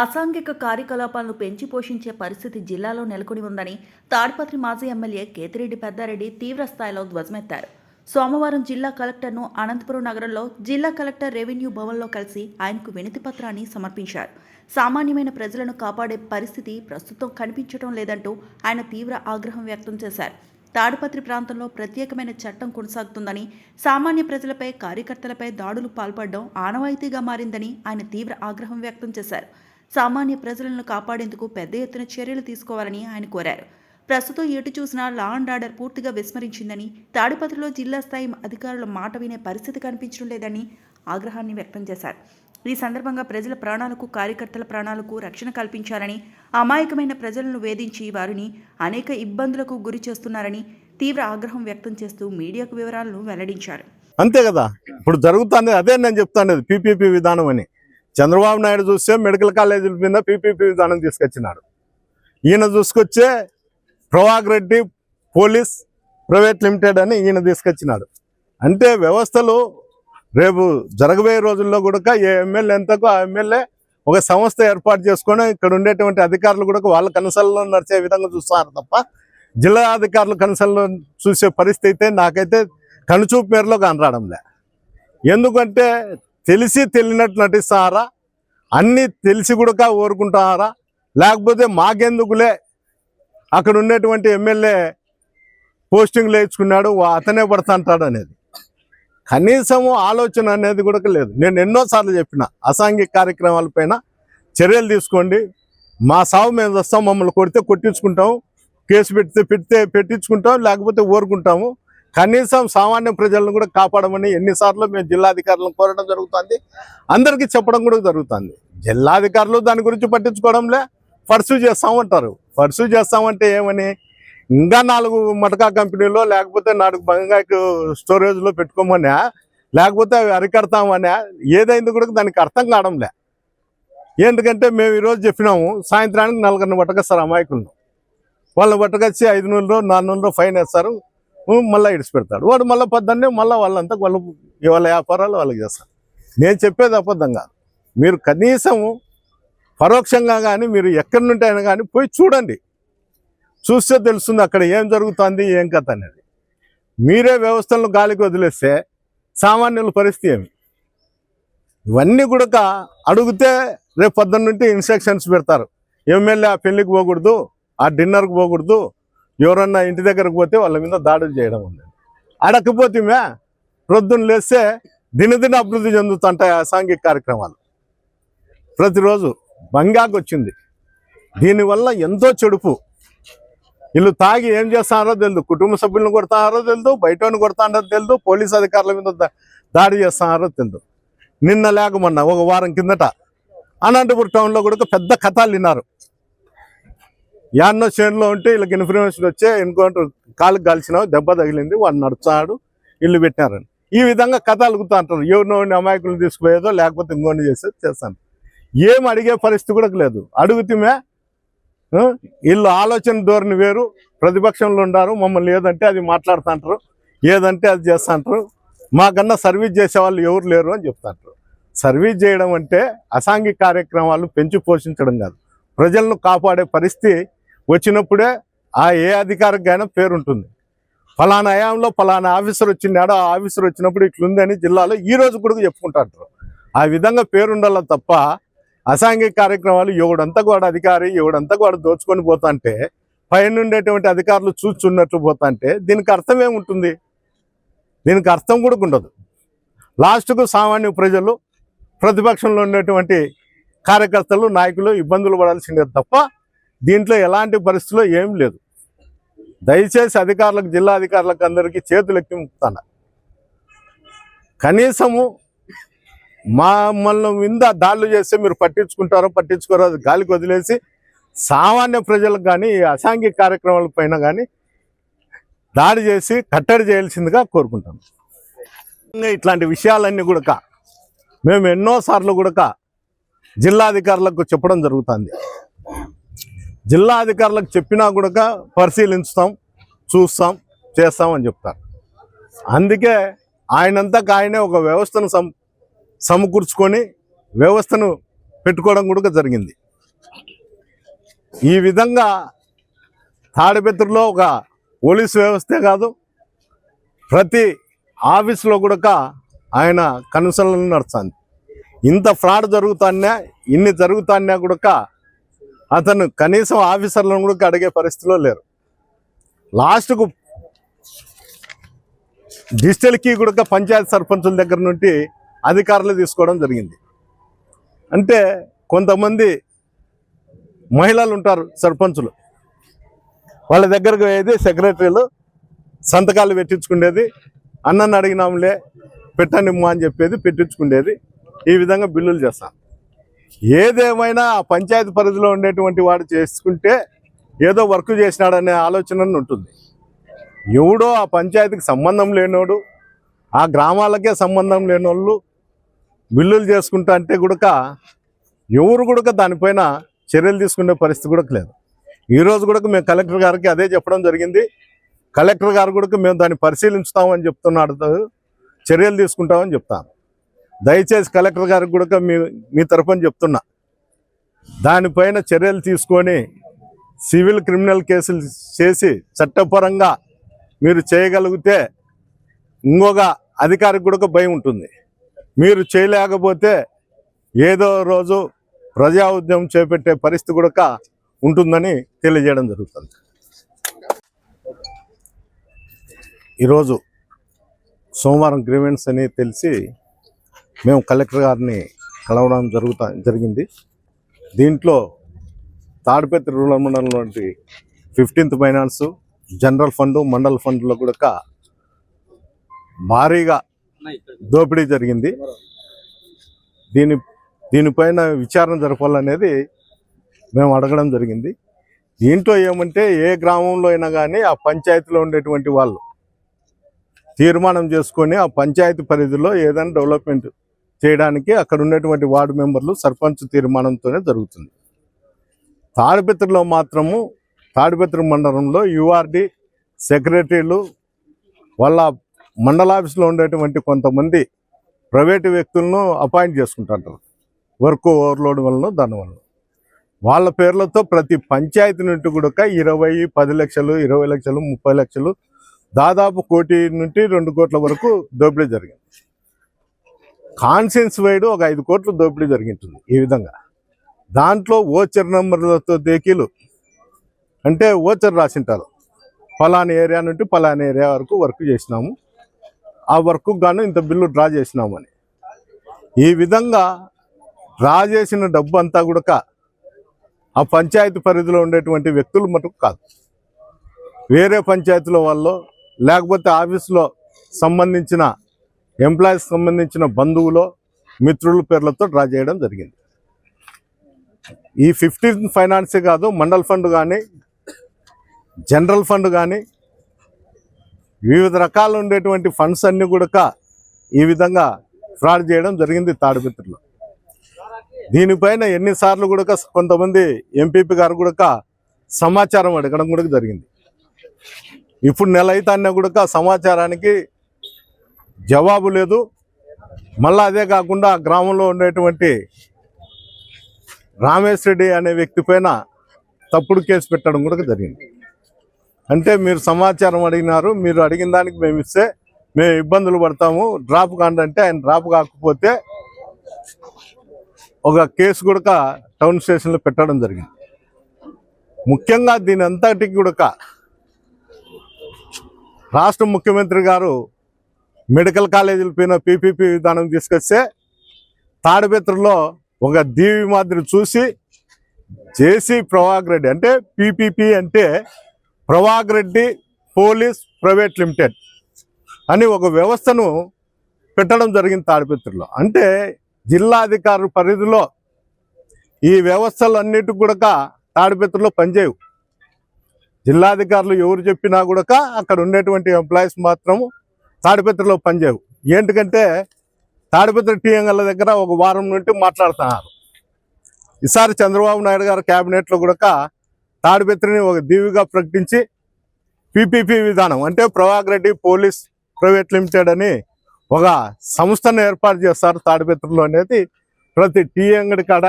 అసాంఘిక కార్యకలాపాలను పెంచి పోషించే పరిస్థితి జిల్లాలో నెలకొని ఉందని తాడిపత్రి మాజీ ఎమ్మెల్యే కేతిరెడ్డి పెద్దారెడ్డి తీవ్ర స్థాయిలో ధ్వజమెత్తారు. సోమవారం జిల్లా కలెక్టర్ను అనంతపురం నగరంలో జిల్లా కలెక్టర్ రెవెన్యూ భవన్లో కలిసి ఆయనకు వినతి పత్రాన్ని సమర్పించారు. సామాన్యమైన ప్రజలను కాపాడే పరిస్థితి ప్రస్తుతం కనిపించడం లేదంటూ ఆయన తీవ్ర ఆగ్రహం వ్యక్తం చేశారు. తాడిపత్రి ప్రాంతంలో ప్రత్యేకమైన చట్టం కొనసాగుతుందని సామాన్య ప్రజలపై కార్యకర్తలపై దాడులు పాల్పడడం ఆనవాయితీగా మారిందని ఆయన తీవ్ర ఆగ్రహం వ్యక్తం చేశారు. సామాన్య ప్రజలను కాపాడేందుకు పెద్ద ఎత్తున చర్యలు తీసుకోవాలని ఆయన కోరారు. ప్రస్తుతం ఎటు చూసినా లా అండ్ ఆర్డర్ పూర్తిగా విస్మరించిందని తాడిపత్రిలో జిల్లా స్థాయి అధికారుల మాట వినే పరిస్థితి కనిపించడం లేదని ఆగ్రహాన్ని వ్యక్తం చేశారు. ఈ సందర్భంగా ప్రజల ప్రాణాలకు కార్యకర్తల ప్రాణాలకు రక్షణ కల్పించాలని అమాయకమైన ప్రజలను వేధించి వారిని అనేక ఇబ్బందులకు గురి చేస్తున్నారని తీవ్ర ఆగ్రహం వ్యక్తం చేస్తూ మీడియాకు వివరాలను వెల్లడించారు. అంతే కదా? ఇప్పుడు జరుగుతుంది అదే నేను చెప్తాను పీపీపీ విధానం అని. చంద్రబాబు నాయుడు చూస్తే మెడికల్ కాలేజీల మీద పీపీపీ విధానం తీసుకొచ్చినాడు ఈయన చూసుకొచ్చే ప్రవాగ్ రెడ్డి పోలీస్ ప్రైవేట్ లిమిటెడ్ అని ఈయన తీసుకొచ్చినాడు అంటే వ్యవస్థలు రేపు జరగబోయే రోజుల్లో కూడా ఏ ఎమ్మెల్యే ఎంతకు ఆ ఎమ్మెల్యే ఒక సంస్థ ఏర్పాటు చేసుకొని ఇక్కడ ఉండేటువంటి అధికారులు కూడా వాళ్ళ కనసల్లో నడిచే విధంగా చూస్తున్నారు తప్ప జిల్లా అధికారులు కనసల్లో చూసే పరిస్థితి అయితే నాకైతే కనుచూపు మేరలో కనరాడంలే. ఎందుకంటే తెలిసి తెలియనట్టు నటిస్తారా? అన్నీ తెలిసి కూడా ఊరుకుంటారా? లేకపోతే మాకెందుకులే? అక్కడ ఉండేటువంటి ఎమ్మెల్యే పోస్టింగ్లు వేయించుకున్నాడు వా- అతనే పడుతుంటాడు అనేది. కనీసము ఆలోచన అనేది కూడా లేదు. నేను ఎన్నోసార్లు చెప్పిన అసాంఘిక కార్యక్రమాలపైన చర్యలు తీసుకోండి. మా సాగు మేము వస్తాం మమ్మల్ని కొడితే కొట్టించుకుంటాం కేసు పెడితే పెడితే పెట్టించుకుంటాం లేకపోతే ఊరుకుంటాము. కనీసం సామాన్య ప్రజలను కూడా కాపాడమని ఎన్నిసార్లు మేము జిల్లాధికారులను కోరడం జరుగుతుంది. అందరికీ చెప్పడం కూడా జరుగుతుంది. జిల్లాధికారులు దాని గురించి పట్టించుకోవడంలే పర్సూ చేస్తామంటారు. పర్సూ చేస్తామంటే ఏమని? ఇంకా నాలుగు మటకా కంపెనీలో లేకపోతే నాలుగు బంగాకు స్టోరేజ్లో పెట్టుకోమనే లేకపోతే అవి అరికడతామనే ఏదైంది కూడా దానికి అర్థం కావడంలే. ఎందుకంటే మేము ఈరోజు చెప్పినాము సాయంత్రానికి నలుగురిని పట్టకొస్తారు అమాయకులను. వాళ్ళని పట్టుకొచ్చి ఐదు నెలలు నాలుగు నెలలు ఫైన్ వేస్తారు. మళ్ళీ ఇడిచి పెడతాడు వాడు మళ్ళీ పొద్దున్నే మళ్ళీ వాళ్ళంతా వాళ్ళు వాళ్ళ వ్యాపారాలు వాళ్ళకి చేస్తారు. నేను చెప్పేది అబద్ధంగా. మీరు కనీసము పరోక్షంగా కానీ మీరు ఎక్కడి నుండి అయినా కానీ పోయి చూడండి. చూస్తే తెలుస్తుంది అక్కడ ఏం జరుగుతుంది ఏం కథ అనేది. మీరే వ్యవస్థలను గాలికి వదిలేస్తే సామాన్యుల పరిస్థితి ఏమి? ఇవన్నీ కూడా అడిగితే రేపు పొద్దున్న నుండి ఇన్స్ట్రక్షన్స్ పెడతారు. ఎమ్మెల్యే ఆ పెళ్ళికి పోకూడదు ఆ డిన్నర్కి పోకూడదు ఎవరన్నా ఇంటి దగ్గరకు పోతే వాళ్ళ మీద దాడులు చేయడం ఉంది అడకపోతేమే ప్రొద్దున లేస్తే దినదిన అభివృద్ధి చెందుతుంటాయి సాంఘిక కార్యక్రమాలు. ప్రతిరోజు బంగాకు వచ్చింది. దీనివల్ల ఎంతో చెడుపు. వీళ్ళు తాగి ఏం చేస్తారో తెలియదు కుటుంబ సభ్యులను కొడతారో తెలియదు బయటని కొడుతున్నారో తెలియదు పోలీస్ అధికారుల మీద దాడి చేస్తారో తెలియదు నిన్న లేకమన్నా ఒక వారం కిందట అనంతపురం టౌన్లో కూడా పెద్ద కథాలు విన్నారు యాన్నో చేనులో ఉంటే వీళ్ళకి ఇన్ఫర్మేషన్ వచ్చే ఎన్కౌంటర్ కాలుకి కలిసిన దెబ్బ తగిలింది వాడు నడుచాడు ఇల్లు పెట్టినారని. ఈ విధంగా కథ అలుగుతూ అంటారు. ఎవరినో అమాయకులు తీసుకుపోయేదో లేకపోతే ఇంకోటి చేసేది చేస్తాను. ఏం అడిగే పరిస్థితి కూడా లేదు. అడుగుతమే వీళ్ళు ఆలోచన ధోరణి వేరు ప్రతిపక్షంలో ఉండారు మమ్మల్ని ఏదంటే అది మాట్లాడుతుంటారు ఏదంటే అది చేస్తుంటారు మాకన్నా సర్వీస్ చేసే వాళ్ళు ఎవరు లేరు అని చెప్తాంటారు సర్వీస్ చేయడం అంటే అసాంఘిక కార్యక్రమాలు పెంచి పోషించడం కాదు. ప్రజలను కాపాడే పరిస్థితి వచ్చినప్పుడే ఆ ఏ అధికారికైనా పేరు ఉంటుంది ఫలానా హయాంలో ఫలానా ఆఫీసర్ వచ్చినాడు ఆ ఆఫీసర్ వచ్చినప్పుడు ఇట్లుందని జిల్లాలో ఈ రోజు కూడా చెప్పుకుంటారు ఆ విధంగా పేరుండాలి తప్ప అసాంఘిక కార్యక్రమాలు ఎవడంతా కూడా అధికారి ఎవడంతా కూడా దోచుకొని పోతాంటే పైన ఉండేటువంటి అధికారులు చూచున్నట్లు పోతాంటే దీనికి అర్థం ఏముంటుంది? దీనికి అర్థం కూడా ఉండదు. లాస్ట్కు సామాన్య ప్రజలు ప్రతిపక్షంలో ఉండేటువంటి కార్యకర్తలు నాయకులు ఇబ్బందులు పడాల్సిందే తప్ప దీంట్లో ఎలాంటి పరిస్థితుల్లో ఏం లేదు. దయచేసి అధికారులకు జిల్లా అధికారులకు అందరికీ చేతులు ఎక్కి ముక్తాను కనీసము మమ్మల్ని మీద దాడులు చేస్తే మీరు పట్టించుకుంటారో పట్టించుకోరో గాలికి వదిలేసి సామాన్య ప్రజలకు కానీ ఈ అసాంఘిక కార్యక్రమాల పైన కానీ దాడి చేసి కట్టడి చేయాల్సిందిగా కోరుకుంటాను. ఇట్లాంటి విషయాలన్నీ కూడా మేము ఎన్నోసార్లు కూడా జిల్లా అధికారులకు చెప్పడం జరుగుతుంది. జిల్లా అధికారులకు చెప్పినా కూడా పరిశీలించుతాం చూస్తాం చేస్తామని చెప్తారు. అందుకే ఆయనంతకు ఆయనే ఒక వ్యవస్థను సమ సమకూర్చుకొని వ్యవస్థను పెట్టుకోవడం కూడా జరిగింది. ఈ విధంగా తాడిపత్రిలో ఒక పోలీస్ వ్యవస్థే కాదు ప్రతి ఆఫీసులో కూడా ఆయన కనుసలను నడుస్తుంది. ఇంత ఫ్రాడ్ జరుగుతాన్నా ఇన్ని జరుగుతాన్నా కూడా అతను కనీసం ఆఫీసర్లను కూడా అడిగే పరిస్థితిలో లేరు. లాస్ట్కు డిజిటల్ కీ కూడా పంచాయతీ సర్పంచుల దగ్గర నుండి అధికారులు తీసుకోవడం జరిగింది. అంటే కొంతమంది మహిళలు ఉంటారు సర్పంచులు. వాళ్ళ దగ్గరకు పోయేది సెక్రటరీలు సంతకాలు పెట్టించుకునేది అన్నని అడిగినాంలే పెట్టండి అని చెప్పేది పెట్టించుకునేది. ఈ విధంగా బిల్లులు చేస్తాను ఏదేమైనా ఆ పంచాయతీ పరిధిలో ఉండేటువంటి వాడు చేసుకుంటే ఏదో వర్క్ చేసినాడనే ఆలోచన ఉంటుంది. ఎవడో ఆ పంచాయతీకి సంబంధం లేనోడు ఆ గ్రామాలకే సంబంధం లేనోళ్ళు బిల్లులు చేసుకుంటా అంటే కూడా ఎవరు కూడా దానిపైన చర్యలు తీసుకునే పరిస్థితి కూడా లేదు. ఈరోజు కూడా మేము కలెక్టర్ గారికి అదే చెప్పడం జరిగింది. కలెక్టర్ గారు కూడా మేము దాన్ని పరిశీలించుతామని చెప్తున్నాడు చర్యలు తీసుకుంటామని చెప్తాను. దయచేసి కలెక్టర్ గారికి కూడా మీ మీ తరఫున చెప్తున్నా. దానిపైన చర్యలు తీసుకొని సివిల్ క్రిమినల్ కేసులు చేసి చట్టపరంగా మీరు చేయగలిగితే ఇంకొక అధికారికి కూడా భయం ఉంటుంది. మీరు చేయలేకపోతే ఏదో రోజు ప్రజా ఉద్యమం చేపట్టే పరిస్థితి కూడా ఉంటుందని తెలియజేయడం జరుగుతుంది. ఈరోజు సోమవారం గ్రీవెన్స్ అని తెలిసి మేము కలెక్టర్ గారిని కలవడం జరుగుతా జరిగింది. దీంట్లో తాడిపత్రి రూరల్ మండలంలోని fifteenth finance general fund mandal ఫండ్లో కూడా భారీగా దోపిడీ జరిగింది. దీని దీనిపైన విచారణ జరపాలనేది మేము అడగడం జరిగింది. దీంట్లో ఏమంటే ఏ గ్రామంలో అయినా కానీ ఆ పంచాయతీలో ఉండేటువంటి వాళ్ళు తీర్మానం చేసుకొని ఆ పంచాయతీ పరిధిలో ఏదైనా డెవలప్మెంట్ చేయడానికి అక్కడ ఉన్నటువంటి వార్డు మెంబర్లు సర్పంచ్ తీర్మానంతోనే జరుగుతుంది. తాడిపత్రిలో మాత్రము తాడిపత్రి మండలంలో యుఆర్డి సెక్రటరీలు వాళ్ళ మండలాఫీస్లో ఉండేటువంటి కొంతమంది ప్రైవేటు వ్యక్తులను అపాయింట్ చేసుకుంటుంటారు. వర్క్ ఓవర్లోడ్ వలన దానివల్ల వాళ్ళ పేర్లతో ప్రతి పంచాయతీ నుండి కూడా ఇరవై పది లక్షలు ఇరవై లక్షలు ముప్పై లక్షలు దాదాపు కోటి నుండి రెండు కోట్ల వరకు దోపిడీ జరిగింది. కాన్సెన్స్ వైడ్ ఒక ఐదు కోట్ల దోపిడీ జరిగింటుంది ఈ విధంగా. దాంట్లో ఓచర్ నెంబర్లతో దేకీలు. అంటే ఓచర్ రాసింటారు. ఫలాని ఏరియా నుండి ఫలాని ఏరియా వరకు వర్క్ చేసినాము. ఆ వర్క్ గాను ఇంత బిల్లు డ్రా చేసినాము అని. ఈ విధంగా డ్రా చేసిన డబ్బు అంతా కూడా ఆ పంచాయతీ పరిధిలో ఉండేటువంటి వ్యక్తులు మటుకు కాదు. వేరే పంచాయతీలో వాళ్ళు లేకపోతే ఆఫీసులో సంబంధించిన ఎంప్లాయీస్ సంబంధించిన బంధువులో మిత్రుల పేర్లతో డ్రా చేయడం జరిగింది. ఈ ఫిఫ్టీన్ ఫైనాన్సే కాదు మండల్ ఫండ్ కానీ జనరల్ ఫండ్ కానీ వివిధ రకాలు ఉండేటువంటి ఫండ్స్ అన్నీ కూడా ఈ విధంగా ఫ్రాడ్ చేయడం జరిగింది తాడిపత్రిలో దీనిపైన ఎన్నిసార్లు కూడా కొంతమంది ఎంపీపీ గారు కూడా సమాచారం అడగడం కూడా జరిగింది. ఇప్పుడు నెల అయితేనే కూడా సమాచారానికి జవాబు లేదు. మళ్ళా అదే కాకుండా ఆ గ్రామంలో ఉండేటువంటి రామేష్ రెడ్డి అనే వ్యక్తి పైన తప్పుడు కేసు పెట్టడం కూడా జరిగింది. అంటే మీరు సమాచారం అడిగినారు మీరు అడిగిన దానికి మేము ఇస్తే మేము ఇబ్బందులు పడతాము. డ్రాప్ కాండంటే ఆయన డ్రాప్ కాకపోతే ఒక కేసు కూడా టౌన్ స్టేషన్లో పెట్టడం జరిగింది. ముఖ్యంగా దీని అంతటికి కూడా రాష్ట్ర ముఖ్యమంత్రి గారు మెడికల్ కాలేజీల పైన పీపీపీ విధానం తీసుకొస్తే తాడిపత్రిలో ఒక దీవి మాదిరి చూసి జేసీ ప్రభాగ్ రెడ్డి అంటే పీపీపీ అంటే Prabhag Reddy police private limited అని ఒక వ్యవస్థను పెట్టడం జరిగింది తాడిపత్రిలో. అంటే జిల్లా అధికారుల పరిధిలో ఈ వ్యవస్థలన్నిటి కూడా తాడిపత్రిలో పనిచేయవు. జిల్లాధికారులు ఎవరు చెప్పినా కూడా అక్కడ ఉండేటువంటి ఎంప్లాయీస్ మాత్రం తాడిపత్రిలో పనిచేయవు. ఏంటికంటే తాడిపత్రి టీఎంఎల్ దగ్గర ఒక వారం నుండి మాట్లాడుతున్నారు. ఈసారి చంద్రబాబు నాయుడు గారు క్యాబినెట్లో కూడా తాడిపత్రిని ఒక దీవిగా ప్రకటించి పీపీపీ విధానం అంటే ప్రవాగ్ రెడ్డి పోలీస్ ప్రైవేట్ లిమిటెడ్ అని ఒక సంస్థను ఏర్పాటు చేస్తారు తాడిపత్రిలో అనేది ప్రతి టీ అంగడి కాడ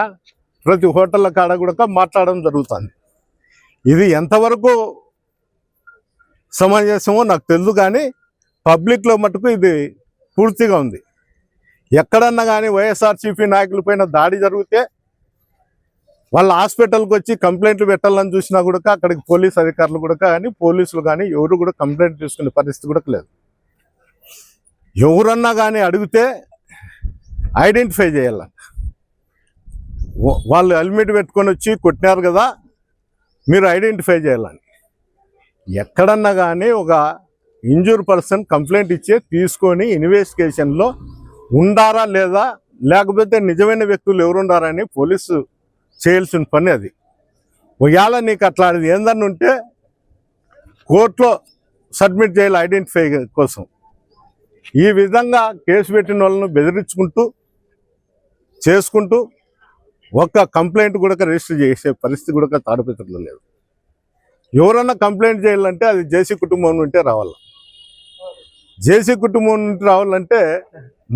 ప్రతి హోటళ్ళ కాడ కూడా మాట్లాడడం జరుగుతుంది. ఇది ఎంతవరకు సమంజసమో నాకు తెలుసు కానీ పబ్లిక్లో మటుకు ఇది పూర్తిగా ఉంది. ఎక్కడన్నా కానీ వైఎస్ఆర్సీపీ నాయకులపైన దాడి జరిగితే వాళ్ళ హాస్పిటల్కి వచ్చి కంప్లైంట్లు పెట్టాలని చూసినా కూడా అక్కడికి పోలీస్ అధికారులు కూడా కానీ పోలీసులు కానీ ఎవరు కూడా కంప్లైంట్ తీసుకునే పరిస్థితి కూడా లేదు. ఎవరన్నా కానీ అడిగితే ఐడెంటిఫై చేయాల. వాళ్ళు హెల్మెట్ పెట్టుకొని వచ్చి కొట్టినారు కదా మీరు ఐడెంటిఫై చేయాలని. ఎక్కడన్నా కానీ ఒక ఇంజూర్ పర్సన్ కంప్లైంట్ ఇచ్చే తీసుకొని ఇన్వెస్టిగేషన్లో ఉండారా లేదా? లేకపోతే నిజమైన వ్యక్తులు ఎవరున్నారని పోలీసు చేయాల్సిన పని అది. ఒకవేళ నీకు అట్లాంటిది ఏందన్నా ఉంటే కోర్టులో సబ్మిట్ చేయాలి ఐడెంటిఫై కోసం. ఈ విధంగా కేసు పెట్టిన వాళ్ళను బెదిరించుకుంటూ చేసుకుంటూ ఒక్క కంప్లైంట్ కూడా రిజిస్టర్ చేసే పరిస్థితి కూడా తాడిపత్రిలో లేదు. ఎవరన్నా కంప్లైంట్ చేయాలంటే అది జేసీ కుటుంబం నుంటే రావాలి? జేసీ కుటుంబం నుండి రావాలంటే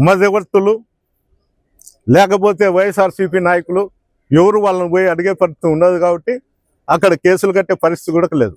మధ్యవర్తులు లేకపోతే వైఎస్ఆర్సీపీ నాయకులు ఎవరు వాళ్ళని పోయి అడిగే పరిస్థితి ఉండదు కాబట్టి అక్కడ కేసులు కట్టే పరిస్థితి కూడా లేదు.